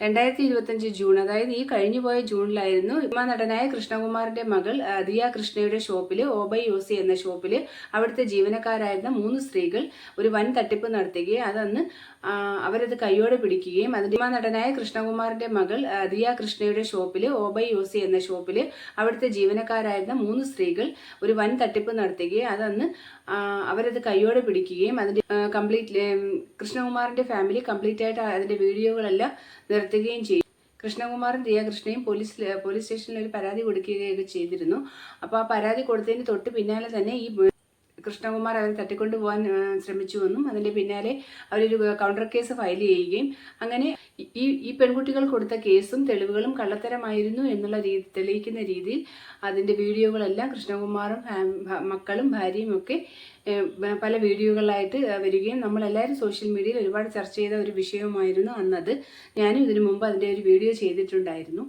രണ്ടായിരത്തി ഇരുപത്തഞ്ച് ജൂൺ അതായത് ഈ കഴിഞ്ഞുപോയ ജൂണിലായിരുന്നു നടനായ കൃഷ്ണകുമാറിന്റെ മകൾ അദിയ ദിയ കൃഷ്ണയുടെ ഷോപ്പിൽ ഓബൈ യോസി എന്ന ഷോപ്പിൽ അവിടുത്തെ ജീവനക്കാരായിരുന്ന മൂന്ന് സ്ത്രീകൾ ഒരു വൻ തട്ടിപ്പ് നടത്തുകയും അതന്ന് അവരത് കൈയോടെ പിടിക്കുകയും അതിന്റെ നടനായ കൃഷ്ണകുമാറിന്റെ മകൾ അദിയ ദിയ കൃഷ്ണയുടെ ഷോപ്പിൽ ഓബൈ യോസി എന്ന ഷോപ്പിൽ അവിടുത്തെ ജീവനക്കാരായിരുന്ന മൂന്ന് സ്ത്രീകൾ ഒരു വൻ തട്ടിപ്പ് നടത്തുകയും അതന്ന് അവരത് കൈയോടെ പിടിക്കുകയും അതിന്റെ കംപ്ലീറ്റ് കൃഷ്ണകുമാറിന്റെ ഫാമിലി കംപ്ലീറ്റ് ആയിട്ട് അതിന്റെ വീഡിയോകളെല്ലാം നിർത്തുകയും ചെയ്യും കൃഷ്ണകുമാറും ദിയാകൃഷ്ണയും പോലീസ് പോലീസ് സ്റ്റേഷനിൽ ഒരു പരാതി കൊടുക്കുകയൊക്കെ ചെയ്തിരുന്നു. അപ്പോൾ ആ പരാതി കൊടുത്തതിന് തൊട്ട് പിന്നാലെ തന്നെ ഈ കൃഷ്ണകുമാർ അവരെ തട്ടിക്കൊണ്ടു പോകാൻ ആ, ശ്രമിച്ചുവെന്നും അതിന്റെ പിന്നാലെ അവരൊരു കൗണ്ടർ കേസ് ഫയൽ ചെയ്യുകയും അങ്ങനെ ഈ ഈ പെൺകുട്ടികൾ കൊടുത്ത കേസും തെളിവുകളും കള്ളത്തരമായിരുന്നു എന്നുള്ള രീതി തെളിയിക്കുന്ന രീതിയിൽ അതിന്റെ വീഡിയോകളെല്ലാം കൃഷ്ണകുമാറും മക്കളും ഭാര്യയും ഒക്കെ പല വീഡിയോകളായിട്ട് വരികയും നമ്മളെല്ലാവരും സോഷ്യൽ മീഡിയയിൽ ഒരുപാട് ചർച്ച ചെയ്ത ഒരു വിഷയമായിരുന്നു അന്നത്. ഞാനും ഇതിനു മുമ്പ് അതിന്റെ ഒരു വീഡിയോ ചെയ്തിട്ടുണ്ടായിരുന്നു.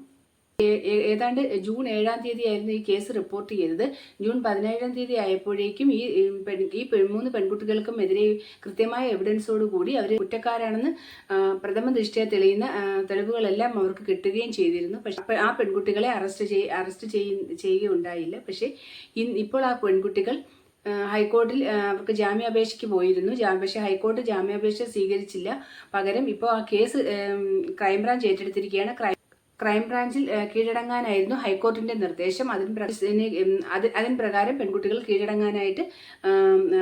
ഏതാണ്ട് ജൂൺ ഏഴാം തീയതി ആയിരുന്നു ഈ കേസ് റിപ്പോർട്ട് ചെയ്തത്. ജൂൺ പതിനേഴാം തീയതി ആയപ്പോഴേക്കും ഈ ഈ മൂന്ന് പെൺകുട്ടികൾക്കും എതിരെ കൃത്യമായ എവിഡൻസോട് കൂടി അവർ കുറ്റക്കാരാണെന്ന് പ്രഥമ ദൃഷ്ടിയ തെളിയുന്ന തെളിവുകളെല്ലാം അവർക്ക് കിട്ടുകയും ചെയ്തിരുന്നു. പക്ഷെ ആ പെൺകുട്ടികളെ അറസ്റ്റ് ചെയ് അറസ്റ്റ് ചെയ്യ- ചെയ്യുകയുണ്ടായില്ല. പക്ഷേ ഇപ്പോൾ ആ പെൺകുട്ടികൾ ഹൈക്കോടതിയിൽ അവർക്ക് ജാമ്യാപേക്ഷയ്ക്ക് പോയിരുന്നു. പക്ഷേ ഹൈക്കോടതി ജാമ്യാപേക്ഷ സ്വീകരിച്ചില്ല. പകരം ഇപ്പോൾ ആ കേസ് ക്രൈംബ്രാഞ്ച് ഏറ്റെടുത്തിരിക്കുകയാണ്. ക്രൈം ക്രൈംബ്രാഞ്ചിൽ കീഴടങ്ങാനായിരുന്നു ഹൈക്കോടതിന്റെ നിർദ്ദേശം. അതിന് അതിന് പ്രകാരം പെൺകുട്ടികൾ കീഴടങ്ങാനായിട്ട്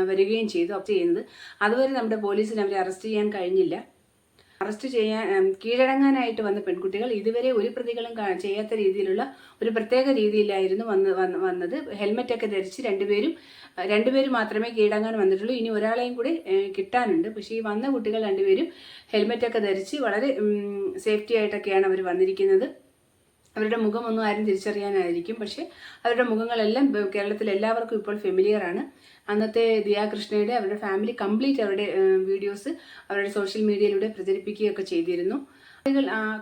വരികയും ചെയ്തു. ചെയ്യുന്നത്. അതുവരെ നമ്മുടെ പോലീസിന് അവരെ അറസ്റ്റ് ചെയ്യാൻ കഴിഞ്ഞില്ല. അറസ്റ്റ് ചെയ്യാൻ കീഴടങ്ങാനായിട്ട് വന്ന പെൺകുട്ടികൾ ഇതുവരെ ഒരു പ്രതികളും ചെയ്യാത്ത രീതിയിലുള്ള ഒരു പ്രത്യേക രീതിയിലായിരുന്നു വന്ന് വന്ന് വന്നത്. ഹെൽമെറ്റൊക്കെ ധരിച്ച് രണ്ടുപേരും രണ്ടുപേരും മാത്രമേ കീഴടങ്ങാൻ വന്നിട്ടുള്ളൂ. ഇനി ഒരാളെയും കൂടി കിട്ടാനുണ്ട്. പക്ഷേ ഈ വന്ന കുട്ടികൾ രണ്ടുപേരും ഹെൽമെറ്റൊക്കെ ധരിച്ച് വളരെ സേഫ്റ്റി ആയിട്ടൊക്കെയാണ് അവർ വന്നിരിക്കുന്നത്. അവരുടെ മുഖമൊന്നും ആരും തിരിച്ചറിയാനായിരിക്കും. പക്ഷേ അവരുടെ മുഖങ്ങളെല്ലാം കേരളത്തിൽ എല്ലാവർക്കും ഇപ്പോൾ ഫെമിലിയർ ആണ്. അന്നത്തെ ദിയാകൃഷ്ണയുടെ അവരുടെ ഫാമിലി കംപ്ലീറ്റ് അവരുടെ വീഡിയോസ് അവരുടെ സോഷ്യൽ മീഡിയയിലൂടെ പ്രചരിപ്പിക്കുകയൊക്കെ ചെയ്തിരുന്നു.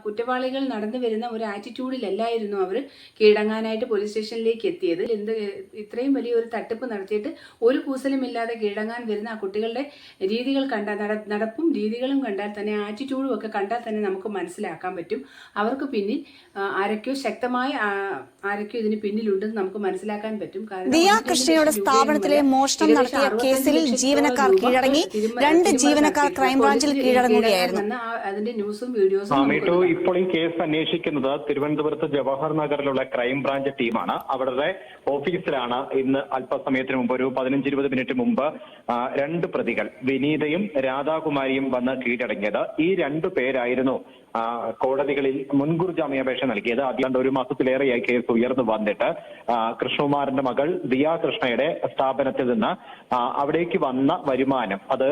കുറ്റവാളികൾ നടന്നു വരുന്ന ഒരു ആറ്റിറ്റ്യൂഡിലല്ലായിരുന്നു അവർ കീഴടങ്ങാനായിട്ട് പോലീസ് സ്റ്റേഷനിലേക്ക് എത്തിയത്. എന്ത് ഇത്രയും വലിയ ഒരു തട്ടിപ്പ് നടത്തിയിട്ട് ഒരു കൂസലുമില്ലാതെ കീഴടങ്ങാൻ വരുന്ന ആ കുട്ടികളുടെ രീതികൾ കണ്ടാൽ നടപ്പും രീതികളും കണ്ടാൽ തന്നെ ആറ്റിറ്റ്യൂഡും ഒക്കെ കണ്ടാൽ തന്നെ നമുക്ക് മനസ്സിലാക്കാൻ പറ്റും. അവർക്ക് പിന്നിൽ ആരൊക്കെയോ ശക്തമായ ആരൊക്കെയോ ഇതിന് പിന്നിലുണ്ടെന്ന് നമുക്ക് മനസ്സിലാക്കാൻ പറ്റും. കാരണം കൃഷ്ണയുടെ സ്ഥാപനത്തിലെ മോഷണം നടത്തിയ കേസിൽ ജീവനക്കാർ കീഴടങ്ങി. രണ്ട് ജീവനക്കാർ. ക്രൈംബ്രാഞ്ചിൽ കീഴടങ്ങുകയായിരുന്നു. അതിന്റെ ന്യൂസും വീഡിയോസും സ്വാമിട്ടു ഇപ്പോൾ ഈ കേസ് അന്വേഷിക്കുന്നത് തിരുവനന്തപുരത്ത് ജവഹർ നഗറിലുള്ള ക്രൈംബ്രാഞ്ച് ടീമാണ്. അവരുടെ ഓഫീസിലാണ് ഇന്ന് അല്പസമയത്തിന് മുമ്പ് ഒരു പതിനഞ്ച് ഇരുപത് മിനിറ്റ് മുമ്പ് രണ്ട് പ്രതികൾ വിനീതയും രാധാകുമാരിയും വന്ന് കീഴടങ്ങിയത്. ഈ രണ്ടു പേരായിരുന്നു കോടതികളിൽ മുൻകൂർ ജാമ്യാപേക്ഷ നൽകിയത്. അതിയാണ്ട് ഒരു മാസത്തിലേറെയായി കേസ് ഉയർന്നു വന്നിട്ട് കൃഷ്ണകുമാറിന്റെ മകൾ ദിയ കൃഷ്ണയുടെ സ്ഥാപനത്തിൽ നിന്ന് അവിടേക്ക് വന്ന വരുമാനം അത്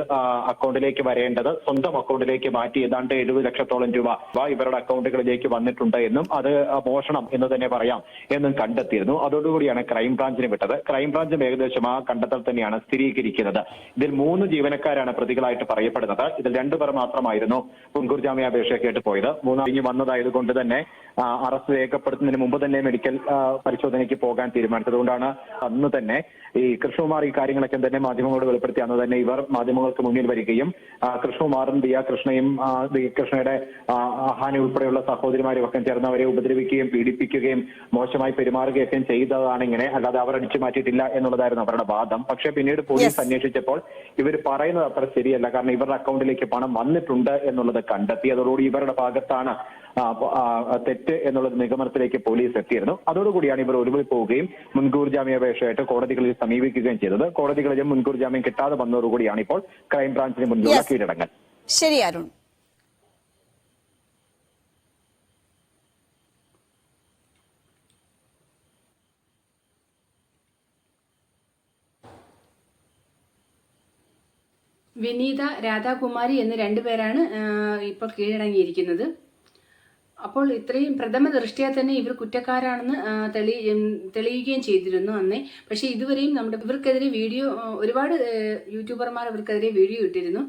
അക്കൗണ്ടിലേക്ക് വരേണ്ടത് സ്വന്തം അക്കൗണ്ടിലേക്ക് മാറ്റി ഏതാണ്ട് എഴുപത് ലക്ഷത്തോളം രൂപ ഇവരുടെ അക്കൗണ്ടുകളിലേക്ക് വന്നിട്ടുണ്ട് എന്നും അത് മോഷണം എന്ന് തന്നെ പറയാം എന്നും കണ്ടെത്തിയിരുന്നു. അതോടുകൂടിയാണ് ക്രൈംബ്രാഞ്ചിന് വിട്ടത്. ക്രൈംബ്രാഞ്ചും ഏകദേശം ആ കണ്ടെത്തൽ തന്നെയാണ് സ്ഥിരീകരിക്കുന്നത്. ഇതിൽ മൂന്ന് ജീവനക്കാരാണ് പ്രതികളായിട്ട് പറയപ്പെടുന്നത്. ഇതിൽ രണ്ടുപേർ മാത്രമായിരുന്നു മുൻകൂർ ജാമ്യാപേക്ഷ ആയിട്ട് പോയത്. മൂന്നാം കഴിഞ്ഞ് വന്നതായതുകൊണ്ട് തന്നെ അറസ്റ്റ് രേഖപ്പെടുത്തുന്നതിന് മുമ്പ് തന്നെ മെഡിക്കൽ പരിശോധനയ്ക്ക് പോകാൻ തീരുമാനിച്ചതുകൊണ്ടാണ് അന്ന് തന്നെ ഈ കൃഷ്ണകുമാർ ഈ കാര്യങ്ങളൊക്കെ തന്നെ മാധ്യമങ്ങളോട് വെളിപ്പെടുത്തി. അന്ന് തന്നെ ഇവർ മാധ്യമങ്ങൾക്ക് മുന്നിൽ വരികയും കൃഷ്ണകുമാറും ദിയ കൃഷ്ണയും കൃഷ്ണയുടെ ആഹാനി ഉൾപ്പെടെയുള്ള സഹോദരിമാരും ഒക്കെ ചേർന്ന് അവരെ ഉപദ്രവിക്കുകയും പീഡിപ്പിക്കുകയും മോശമായി പെരുമാറുകയൊക്കെ ചെയ്തതാണ് ഇങ്ങനെ. അല്ലാതെ അവർ അടിച്ചു മാറ്റിയിട്ടില്ല എന്നുള്ളതായിരുന്നു അവരുടെ വാദം. പക്ഷെ പിന്നീട് പോലീസ്. അന്വേഷിച്ചപ്പോൾ ഇവർ പറയുന്നത് അത്ര ശരിയല്ല. കാരണം ഇവരുടെ അക്കൗണ്ടിലേക്ക് പണം വന്നിട്ടുണ്ട് എന്നുള്ളത് കണ്ടെത്തി. അതോടുകൂടി ഇവരുടെ ഭാഗത്താണ് തെറ്റ് എന്നുള്ളത് നിഗമനത്തിലേക്ക് പോലീസ് എത്തിയിരുന്നു. അതോടുകൂടിയാണ് ഇവർ ഒളിവിൽ പോവുകയും മുൻകൂർ ജാമ്യാപേക്ഷയായിട്ട് കോടതികളിൽ സമീപിക്കുകയും ചെയ്തത്. കോടതികളിലും മുൻകൂർ ജാമ്യം കിട്ടാതെ വന്നതോടുകൂടിയാണ് ഇപ്പോൾ ക്രൈംബ്രാഞ്ചിന് മുൻകൂർ. കീഴടങ്ങൽ. ശരി അരുൺ. വിനീത രാധാകുമാരി എന്ന രണ്ടുപേരാണ് ഇപ്പോൾ കീഴടങ്ങിയിരിക്കുന്നത്. അപ്പോൾ ഇത്രയും പ്രഥമ ദൃഷ്ടിയാ തന്നെ ഇവർ കുറ്റക്കാരാണെന്ന് തെളി തെളിയുകയും ചെയ്തിരുന്നു അന്നേ. പക്ഷേ ഇതുവരെയും നമ്മുടെ ഇവർക്കെതിരെ വീഡിയോ ഒരുപാട് യൂട്യൂബർമാർ ഇവർക്കെതിരെ വീഡിയോ ഇട്ടിരുന്നു.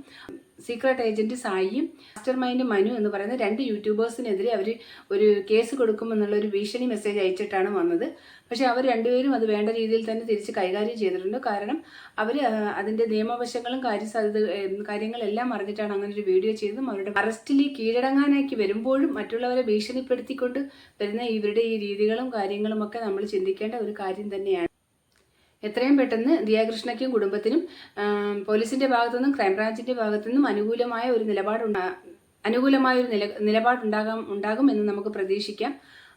സീക്രട്ട് ഏജന്റ് സായിയും മാസ്റ്റർ മൈൻഡ് മനു എന്ന് പറയുന്ന രണ്ട് യൂട്യൂബേഴ്സിനെതിരെ അവർ ഒരു കേസ് കൊടുക്കുമെന്നുള്ള ഒരു ഭീഷണി മെസ്സേജ് അയച്ചിട്ടാണ് വന്നത്. പക്ഷേ അവർ രണ്ടുപേരും അത് വേണ്ട രീതിയിൽ തന്നെ തിരിച്ച് കൈകാര്യം ചെയ്തിട്ടുണ്ട്. കാരണം അവർ അതിന്റെ നിയമവശങ്ങളും കാര്യസാധ്യത കാര്യങ്ങളെല്ലാം അറിഞ്ഞിട്ടാണ് അങ്ങനെ ഒരു വീഡിയോ ചെയ്തതും. അവരുടെ അറസ്റ്റിൽ കീഴടങ്ങാനാക്കി വരുമ്പോഴും മറ്റുള്ളവരെ ഭീഷണിപ്പെടുത്തിക്കൊണ്ട് വരുന്ന ഇവരുടെ ഈ രീതികളും കാര്യങ്ങളും ഒക്കെ നമ്മൾ ചിന്തിക്കേണ്ട ഒരു കാര്യം തന്നെയാണ്. എത്രയും പെട്ടെന്ന് ദിയാകൃഷ്ണയ്ക്കും കുടുംബത്തിനും പോലീസിന്റെ ഭാഗത്തുനിന്നും ക്രൈംബ്രാഞ്ചിന്റെ ഭാഗത്തുനിന്നും അനുകൂലമായ ഒരു നിലപാടുണ്ടാ അനുകൂലമായ ഒരു നില നിലപാടുണ്ടാകാം ഉണ്ടാകുമെന്ന് നമുക്ക് പ്രതീക്ഷിക്കാം.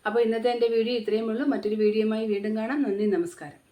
അപ്പോൾ ഇന്നത്തെ എന്റെ വീഡിയോ ഇത്രയും ഉള്ളൂ. മറ്റൊരു വീഡിയോയുമായി വീണ്ടും കാണാം. നന്ദി നമസ്കാരം.